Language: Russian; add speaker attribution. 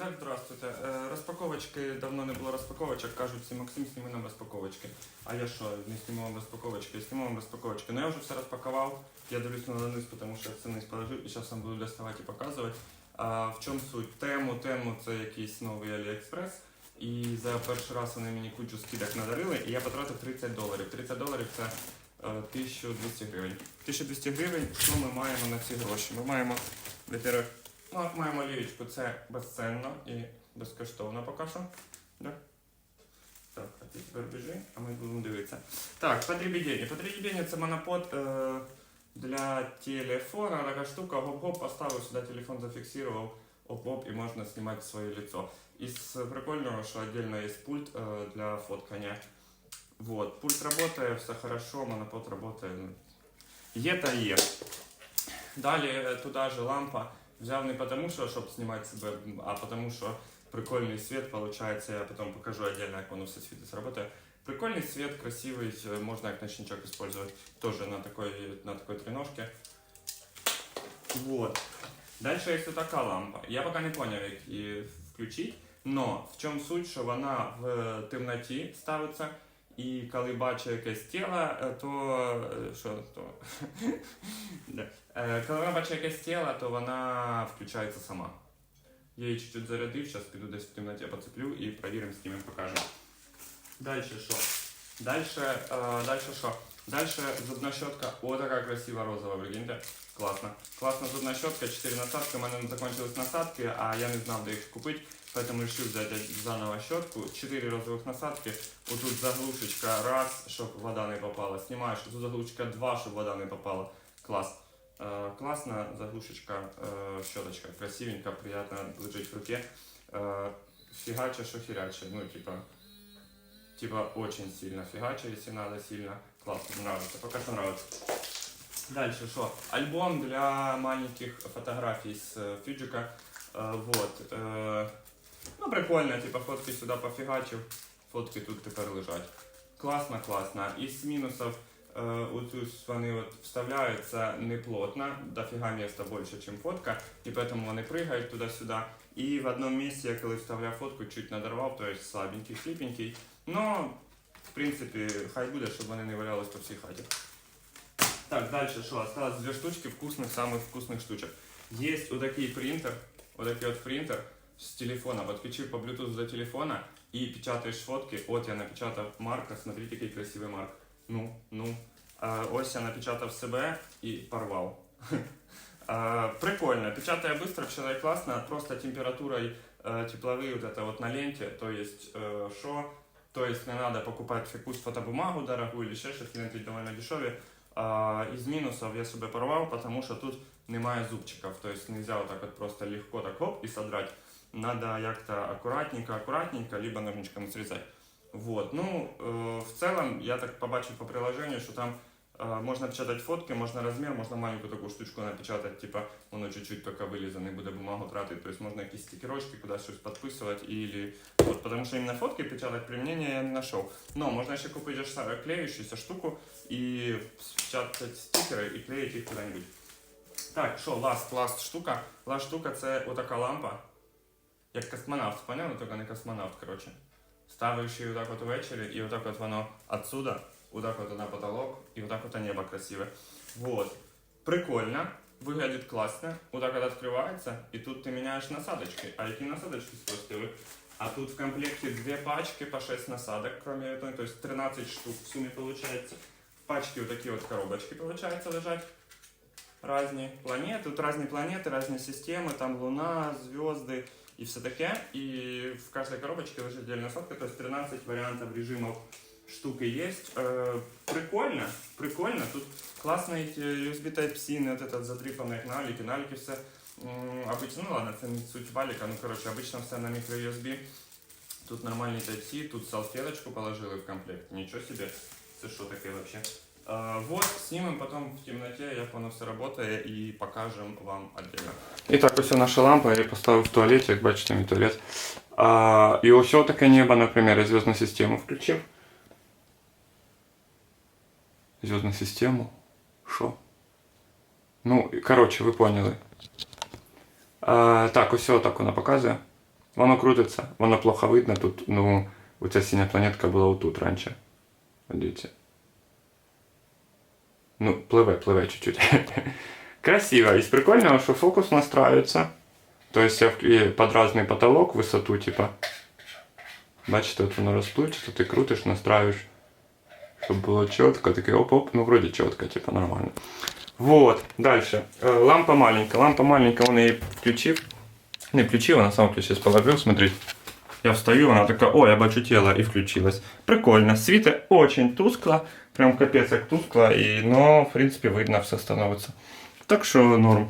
Speaker 1: Итак, здравствуйте. Е, Розпаковочки давно не було розпаковочок. Кажуть, всі Максим, сніми нам розпаковочки. А я що, не зніму вам розпаковочки? Я зніму вам розпаковочки. Ну я вже все розпакував. Я дивлюсь на низ, тому що я це низ положив і зараз вам буду доставати і показувати. А в чому суть? Тему, тему це якийсь новий Аліекспрес. І за перший раз вони мені кучу скидок надарили, і я потратив 30 доларів. 30 доларів це е, 1200 гривень. 1200 гривень, що ми маємо на ці гроші? Ми маємо, во-первых, Ну, маємо лівічку, це безценно і безкоштовно поки що. Да? Так, а ти тепер біжи, а ми будемо дивитися. Так, потрібідіння. Потрібідіння це монопод е, для телефона, така штука, гоп-гоп, поставив сюди телефон, зафіксував, оп-оп, і можна знімати своє лицо. Із прикольного, що отдельно є пульт е, для фоткання. Вот, пульт работає, все хорошо, монопод работає. ну, Є та є. Далі е, туди же лампа. Взяв не потому, що щоб знімати себе, а потому, що прикольний світ, получается, я потом покажу отдельно, як воно все світить работає. Прикольний свет, красивый, э, можно как ночничок использовать тоже на такой, на такой треножке. Вот. Дальше есть вот такая лампа. Я пока не понял, як її включить, но в чому суть, що вона в темноті ставиться, і коли бачу якесь тіло, е, то е, що то? Да. Е, Коли вона бачить якесь тіло, то вона включається сама. Я її чуть-чуть зарядив, зараз піду десь в темноті поцеплю і перевіримо, з ким я покажу. Далі що? Дальше, э, дальше что? Дальше зубная щетка. О, такая красивая розовая, прикиньте. Классно. Классно зубная щетка, 4 насадки. У мене закончились насадки, а я не знав, де їх купити. Поэтому решил взять заново щетку. 4 розовых насадки. Вот тут заглушечка раз, щоб вода не попала. Снимаешь. Тут заглушечка 2, щоб вода не попала. Класс. Э, классно, заглушечка, э, щеточка. Красивенько, приятно лежить в руке. Э, фигача, что херяча. Ну, типа, типа очень сильно фигача, если надо сильно. Классно, нравится, пока что нравится. Дальше что? Альбом для маленьких фотографий с э, Фиджика. Э, вот. э, ну, прикольно, типа фотки сюда пофигачив, фотки тут тепер лежать. Класно, класно. Із мінусів е, оцю ж вони от вставляються неплотно, дофіга міста більше, ніж фотка, і тому вони пригають туди-сюди. І в одному місці, я коли вставляв фотку, чуть надорвав, то есть слабенький, сліпенький. Ну, в принципі, хай буде, щоб вони не валялись по всій хаті. Так, дальше що? Осталось дві штучки вкусних, самых вкусных штучок. Есть вот такой принтер, вот такой вот принтер с телефона. Подключив по Bluetooth до телефона и печатаешь фотки. Вот я напечатав Марка, смотрите, який красивий Марк. Ну, ну. А, ось я напечатав себе і порвав. А, Прикольно, печатая быстро, печатая классно, просто температурой э, тепловые вот это вот на ленте, то есть э, шо, то есть не надо покупать якусь фотобумагу дорогую или ще щось, ленти довольно дешеві. А, із мінусів я себе порвав, тому що тут немає зубчиков, то есть нельзя вот так вот просто легко так хоп и содрать. Надо як-то аккуратненько, аккуратненько, либо ножничком срезать. Вот. Ну, э, в целом, я так побачив по приложению, що там э, можна печатати фотки, можна розмір, можна маленьку таку штучку напечатати, типа воно чуть-чуть тільки вилізе, не буде бумагу тратити. Тобто можна якісь стикерочки кудись щось підписувати, или... вот, потому що іменно фотки печатати применення я не знайшов. Но можна ще купити ж саме клеющуюся штуку і печатати стикери і клеїти їх куди-небудь. Так, що, ласт, ласт штука. Ласт штука це отака лампа. Як космонавт, поняв? Ну, тільки не космонавт, коротше. Ставиш її отак от ввечері, і отак от воно отсюда, отак от на потолок, і отак от небо красиве. Вот. Прикольно, выглядит классно. Вот так вот открывается, и тут ты меняешь насадочки. А які насадочки спростили? А тут в комплекте две пачки по 6 насадок, кроме этого, то есть 13 штук в сумме получается. В пачке вот такие вот коробочки, получается, лежать. Разные планеты, тут разные планеты, разные системы, там Луна, звезды и все таке. И в каждой коробочке лежит отдельная насадка, то есть 13 вариантов режимов штуки есть. Э, прикольно, прикольно. Тут классные эти USB Type-C, вот этот задрипанный налики, налики все. Обычно, ну ладно, это не суть валика, ну короче, обычно все на микро-USB. Тут нормальный Type-C, тут салфеточку положили в комплект. Ничего себе, это что такое вообще? А, Вот, снимем потом в темноте, як воно все работає, і покажем вам отдельно. І так, ось наша лампа, я її поставив в туалеті, як бачите, мій туалет. А, і ось таке небо, наприклад, я зв'язну систему включив. Зв'язну систему. Що? Ну, коротше, ви поняли. А, так, ось так вона показує. Воно крутиться, воно плохо видно тут. Ну, оця синя планетка була отут раніше. От Дивіться. Ну, пливе, пливе чуть-чуть. Красиво. Из прикольного, что фокус настраивается. То есть я под разный потолок, высоту, типа. Бачите, от воно розплывчато, ти крутиш, настраиваешь, чтобы было четко. Такий оп-оп, ну вроде четко, типа нормально. Вот, дальше. Э, Лампа маленькая. Лампа маленькая, он ее включив. Не включил, она сама включилась, положил, смотрите. Я встаю, она такая, о, я бачу тело, и включилась. Прикольно. Світа очень тускло, прям капець як тускло, і, но, в принципі, видно все становиться. Так що норм.